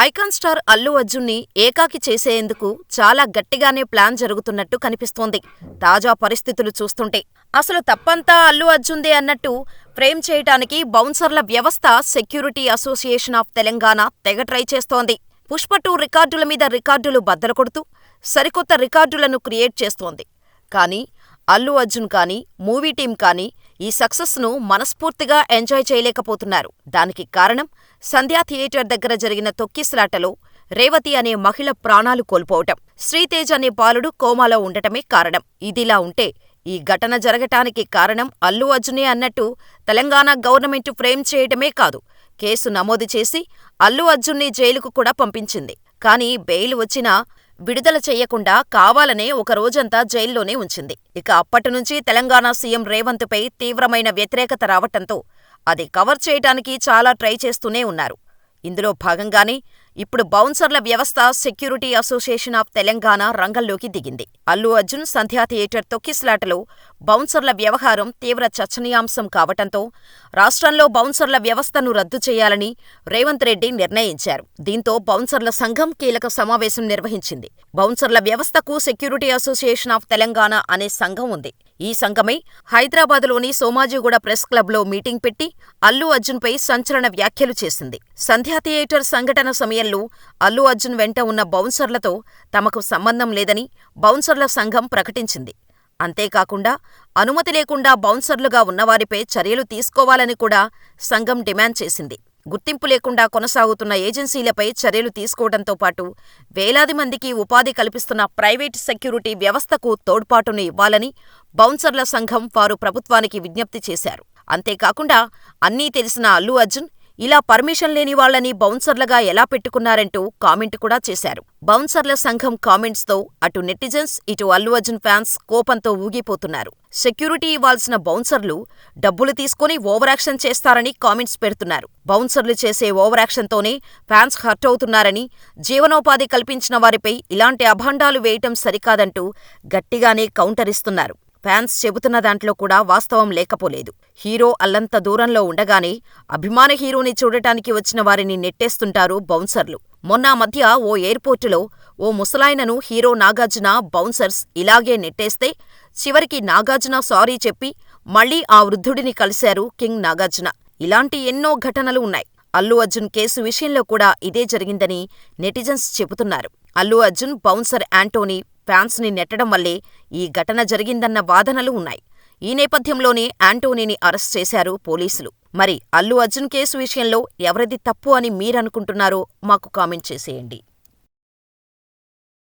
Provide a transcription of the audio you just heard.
Icon star Allu అర్జున్ని ఏకాకి చేసేందుకు చాలా గట్టిగానే ప్లాన్ జరుగుతున్నట్టు కనిపిస్తోంది తాజా పరిస్థితులు చూస్తుంటే. అసలు తప్పంతా అల్లు అర్జున్దే అన్నట్టు ఫ్రేమ్ చేయటానికి బౌన్సర్ల వ్యవస్థ సెక్యూరిటీ అసోసియేషన్ ఆఫ్ తెలంగాణ తెగ ట్రై చేస్తోంది. పుష్ప టూ రికార్డుల మీద రికార్డులు బద్దలుకొడుతూ సరికొత్త రికార్డులను క్రియేట్ చేస్తోంది. కానీ అల్లు అర్జున్ కానీ, మూవీ టీం కానీ ఈ సక్సెస్ను మనస్ఫూర్తిగా ఎంజాయ్ చేయలేకపోతున్నారు. దానికి కారణం సంధ్యా థియేటర్ దగ్గర జరిగిన తొక్కిసలాటలో రేవతి అనే మహిళ ప్రాణాలు కోల్పోవటం, శ్రీతేజ్ అనే బాలుడు కోమాలో ఉండటమే కారణం. ఇదిలా ఉంటే ఈ ఘటన జరగటానికి కారణం అల్లు అర్జునే అన్నట్టు తెలంగాణ గవర్నమెంట్ ఫ్రేమ్ చేయటమే కాదు, కేసు నమోదు చేసి అల్లు అర్జున్ని జైలుకు కూడా పంపించింది. కానీ బెయిల్ వచ్చినా విడుదల చెయ్యకుండా కావాలనే ఒక రోజంతా జైల్లోనే ఉంచింది. ఇక అప్పటినుంచి తెలంగాణ సీఎం రేవంత్పై తీవ్రమైన వ్యతిరేకత రావటంతో అది కవర్ చేయటానికి చాలా ట్రై చేస్తూనే ఉన్నారు. ఇందులో భాగంగానే ఇప్పుడు బౌన్సర్ల వ్యవస్థ సెక్యూరిటీ అసోసియేషన్ ఆఫ్ తెలంగాణ రంగంలోకి దిగింది. అల్లు అర్జున్ సంధ్యా థియేటర్ తొక్కిసలాటలో బౌన్సర్ల వ్యవహారం తీవ్ర చర్చనీయాంశం కావటంతో రాష్ట్రంలో బౌన్సర్ల వ్యవస్థను రద్దు చేయాలని రేవంత్ రెడ్డి నిర్ణయించారు. దీంతో బౌన్సర్ల సంఘం కీలక సమావేశం నిర్వహించింది. బౌన్సర్ల వ్యవస్థకు సెక్యూరిటీ అసోసియేషన్ ఆఫ్ తెలంగాణ అనే సంఘం ఉంది. ఈ సంఘమే హైదరాబాదులోని సోమాజిగూడ ప్రెస్ క్లబ్లో మీటింగ్ పెట్టి అల్లు అర్జున్పై సంచలన వ్యాఖ్యలు చేసింది. సంధ్యా థియేటర్ సంఘటన సమయంలో అల్లు అర్జున్ వెంట ఉన్న బౌన్సర్లతో తమకు సంబంధం లేదని బౌన్సర్ల సంఘం ప్రకటించింది. అంతేకాకుండా అనుమతి లేకుండా బౌన్సర్లుగా ఉన్నవారిపై చర్యలు తీసుకోవాలని కూడా సంఘం డిమాండ్ చేసింది. గుర్తింపు లేకుండా కొనసాగుతున్న ఏజెన్సీలపై చర్యలు తీసుకోవడంతో పాటు వేలాది మందికి ఉపాధి కల్పిస్తున్న ప్రైవేట్ సెక్యూరిటీ వ్యవస్థకు తోడ్పాటును ఇవ్వాలని బౌన్సర్ల సంఘం వారు ప్రభుత్వానికి విజ్ఞప్తి చేశారు. అంతేకాకుండా అన్నీ తెలిసిన అల్లు అర్జున్ ఇలా పర్మిషన్ లేని వాళ్ళని బౌన్సర్లుగా ఎలా పెట్టుకున్నారంటూ కామెంట్ కూడా చేశారు. బౌన్సర్ల సంఘం కామెంట్స్తో అటు నెటిజన్స్, ఇటు అల్లు అర్జున్ ఫ్యాన్స్ కోపంతో ఊగిపోతున్నారు. సెక్యూరిటీ ఇవ్వాల్సిన బౌన్సర్లు డబ్బులు తీసుకుని ఓవరాక్షన్ చేస్తారని కామెంట్స్ పెడుతున్నారు. బౌన్సర్లు చేసే ఓవరాక్షన్తోనే ఫ్యాన్స్ హర్ట్ అవుతున్నారని, జీవనోపాధి కల్పించిన వారిపై ఇలాంటి అభాండాలు వేయటం సరికాదంటూ గట్టిగానే కౌంటరిస్తున్నారు. ఫ్యాన్స్ చెబుతున్న దాంట్లో కూడా వాస్తవం లేకపోలేదు. హీరో అల్లంత దూరంలో ఉండగానే అభిమాన హీరోని చూడటానికి వచ్చిన వారిని నెట్టేస్తుంటారు బౌన్సర్లు. మొన్నా మధ్య ఓ ఎయిర్పోర్టులో ఓ ముసలాయనను హీరో నాగార్జున బౌన్సర్స్ ఇలాగే నెట్టేస్తే చివరికి నాగార్జున సారీ చెప్పి మళ్ళీ ఆ వృద్ధుడిని కలిశారు కింగ్ నాగార్జున. ఇలాంటి ఎన్నో ఘటనలు ఉన్నాయి. అల్లు అర్జున్ కేసు విషయంలో కూడా ఇదే జరిగిందని నెటిజన్స్ చెబుతున్నారు. అల్లు అర్జున్, బౌన్సర్ యాంటోనీ ఫ్యాన్స్ని నెట్టడం వల్లే ఈ ఘటన జరిగిందన్న వాదనలు ఉన్నాయి. ఈ నేపథ్యంలోనే యాంటోనీని అరెస్ట్ చేశారు పోలీసులు. మరి అల్లు అర్జున్ కేసు విషయంలో ఎవరిది తప్పు అని మీరనుకుంటున్నారో మాకు కామెంట్ చేసేయండి.